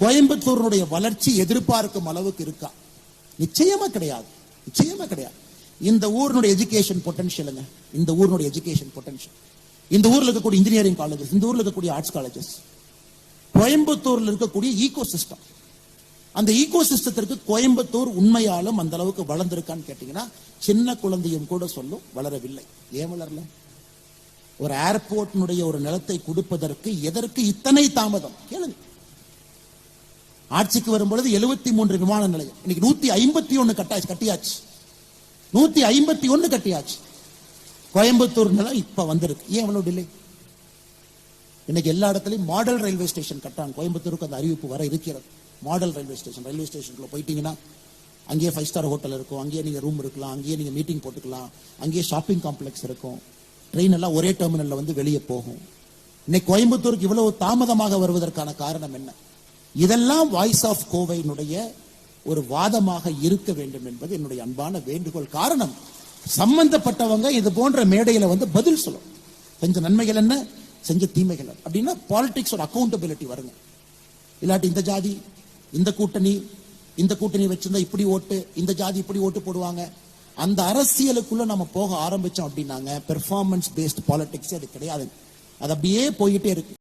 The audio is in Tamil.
கோயம்புத்தூருடைய வளர்ச்சி எதிர்பார்க்கும் அளவுக்கு இருக்கா? நிச்சயமா கிடையாது. நிச்சயமா கிடையாது. இந்த ஊரினுடைய எஜுகேஷன் பொட்டன்ஷியலுங்க இந்த ஊரினுடைய எஜுகேஷன் பொட்டன்ஷியல் இந்த ஊர்ல இருக்கக்கூடிய இன்ஜினியரிங் காலேஜஸ் இந்த ஊர்ல இருக்கக்கூடிய ஆர்ட்ஸ் காலேஜஸ் கோயம்புத்தூர்ல இருக்கக்கூடிய ஈகோ சிஸ்டம் அந்த ஈகோ சிஸ்டத்திற்கு கோயம்புத்தூர் உண்மையாலும் அந்த அளவுக்கு வளர்ந்திருக்கான்னு கேட்டீங்கன்னா சின்ன குழந்தையும் கூட சொல்லும் வளரவில்லை. ஏன் வளரல? ஒரு ஏர்போர்ட்னுடைய ஒரு நிலத்தை கொடுப்பதற்கு எதற்கு இத்தனை தாமதம்? கேளுங்க. ஆட்சிக்கு வரும்பொழுது எழுபத்தி மூன்று விமான நிலையம் இன்னைக்கு நூத்தி ஐம்பத்தி ஒன்னு கட்டாச்சு கட்டியாச்சு. நூத்தி ஐம்பத்தி ஒன்னு கட்டியாச்சு. கோயம்புத்தூர் நிலம் இப்ப வந்திருக்கு. ஏன் இவ்வளவு டிலே இன்னைக்கு எல்லா இடத்துலயும் மாடல் ரயில்வே ஸ்டேஷன் கட்டாங்க கோயம்புத்தூருக்கு அந்த அறிவிப்பு வர இருக்கிறது. மாடல் ரயில்வே ஸ்டேஷன் ரயில்வே ஸ்டேஷனுக்குள்ள போயிட்டீங்கன்னா அங்கேயே ஃபைவ் ஸ்டார் ஹோட்டல் இருக்கும். அங்கேயே நீங்க ரூம் இருக்கலாம். அங்கேயே நீங்க மீட்டிங் போட்டுக்கலாம். அங்கேயே ஷாப்பிங் காம்ப்ளெக்ஸ் இருக்கும். ட்ரெயின் எல்லாம் ஒரே டெர்மினல்ல வந்து வெளியே போகும். இன்னைக்கு கோயம்புத்தூருக்கு இவ்வளவு தாமதமாக வருவதற்கான காரணம் என்ன? இதெல்லாம் வாய்ஸ் ஆஃப் கோவையினுடைய ஒரு வாதமாக இருக்க வேண்டும் என்பது என்னுடைய அன்பான வேண்டுகோள் காரணம். சம்பந்தப்பட்டவங்க இது போன்ற மேடையில வந்து பதில் சொல்லும். செஞ்ச நன்மைகள் என்ன? செஞ்ச தீமைகள் அப்படின்னா பாலிடிக்ஸ் ஒரு அக்கௌண்டபிலிட்டி வருங்க. இல்லாட்டி இந்த ஜாதி இந்த கூட்டணி இந்த கூட்டணி வச்சிருந்தா இப்படி ஓட்டு இந்த ஜாதி இப்படி ஓட்டு போடுவாங்க. அந்த அரசியலுக்குள்ள நம்ம போக ஆரம்பிச்சோம் அப்படின்னாங்க. பெர்ஃபார்மன்ஸ் பேஸ்ட் பாலிடிக்ஸ் அது கிடையாது. அது அப்படியே போயிட்டே இருக்கு.